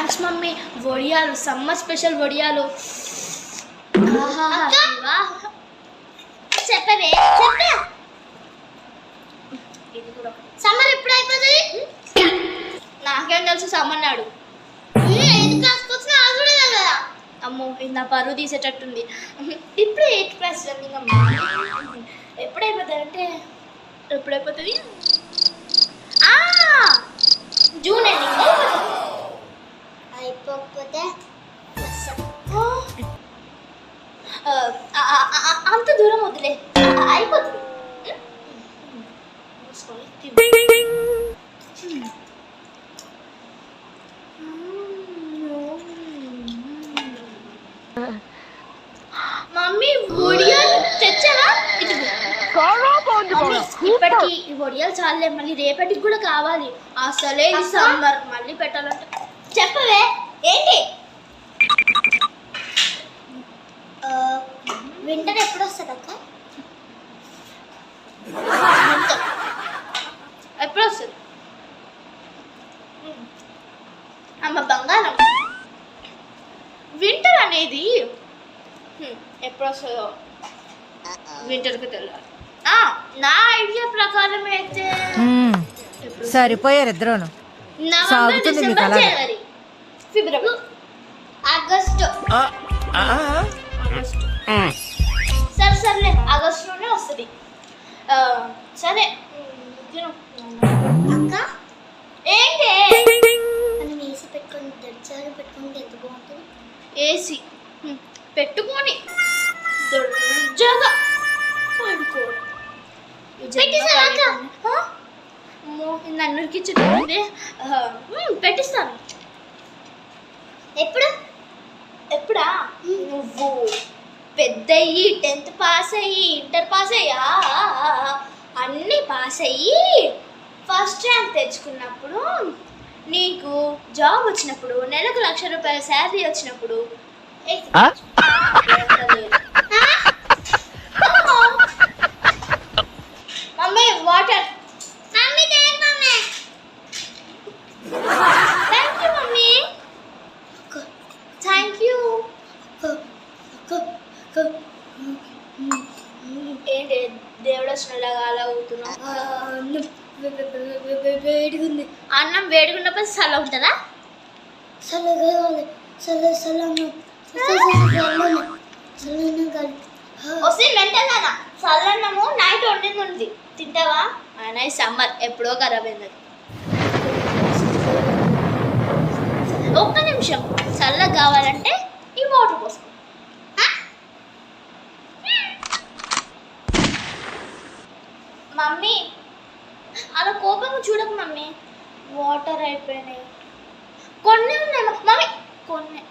Thanks mummy. వడియాలు summer special వడియాలు. చెప్పవే చెప్పే. సమ్మర్ ఎప్పుడు అయిపోతుంది నాకేం తెలుసు కూడా కదా అమ్మో నా పరువు తీసేటట్టుంది. ఇప్పుడే ఎయిత్ క్లాస్ రన్నింగ్ అమ్మా. ఎప్పుడైపోతుంది అంటే ఎప్పుడైపోతుంది? అంత దూరం వద్దులే ఆ, అయిపోతుంది. మమ్మీ ఇదిగో. మమ్మీ, ఇప్పటికి ఈ వడియాలు చాలే. మళ్ళీ రేపటికి కూడా కావాలి. అసలే ఈ సమ్మర్. మళ్ళీ పెట్టాలంటే. చెప్పవే. ఏంటి? వింటర్ ఎప్పుడు వస్తుంది అక్క? ఎప్పుడు వస్తుంది? అమ్మ బంగారం. వింటర్ అనేది హ్మ్, ఎప్పుడు వస్తుందో వింటర్కి తెలియాలి ఆ, నా ఐడియా ప్రకారం అయితే. సరిపోయారు ఇద్దరును. నవంబర్ సాగుతుంది మీకు డిసెంబర్ అలాగా. February August. ఆగస్టు. సరే సర్లే ఆగస్టులోనే వస్తుంది. ఆ, సరే. తిను. అక్క? ఏంటి? మనం వేసి పెట్టుకొని దర్జాలు పెట్టుకుంటే ఎంత బాగుంటుంది? ఏసీ. పెట్టుకొని దర్జాగా పడుకోవడం పెట్టేసావా అక్క? నన్ను ఉరికించుతుంది పెట్టిస్తాను. ఎప్పుడు? ఎప్పుడా? నువ్వు పెద్దయ్యి టెన్త్ పాస్ అయ్యి ఇంటర్ పాస్ అయ్యా అన్నీ పాస్ అయ్యి ఫస్ట్ ర్యాంక్ తెచ్చుకున్నప్పుడు నీకు జాబ్ వచ్చినప్పుడు నెలకు లక్ష రూపాయల శాలరీ వచ్చినప్పుడు ఏ- మమ్మీ వాటర్ మమ్మీ దేని mummy thank you mummy thank you ఏంటి? దేవుడు వచ్చినలాగా అలా అవుతున్నావు వేడిగుంది అన్నం వేడిగున్నప్పుడు చల్ల ఉంటుందా? చల్లగా చల్ల చల్లను చల్లను చల్లను కాదు వస్తే మెంటల్దానా చల్లన్నము నైట్ వండింది ఉంది. తింటావా? ఆయన సమ్మర్. ఎప్పుడో ఖరాబ్ అయింది. ఒక్క నిమిషం. చల్ల కావాలంటే మమ్మీ అలా కోపంగా చూడకు మమ్మీ. వాటర్ అయిపోయినాయి. కొన్ని ఉన్నాయి మమ్మీ కొన్ని.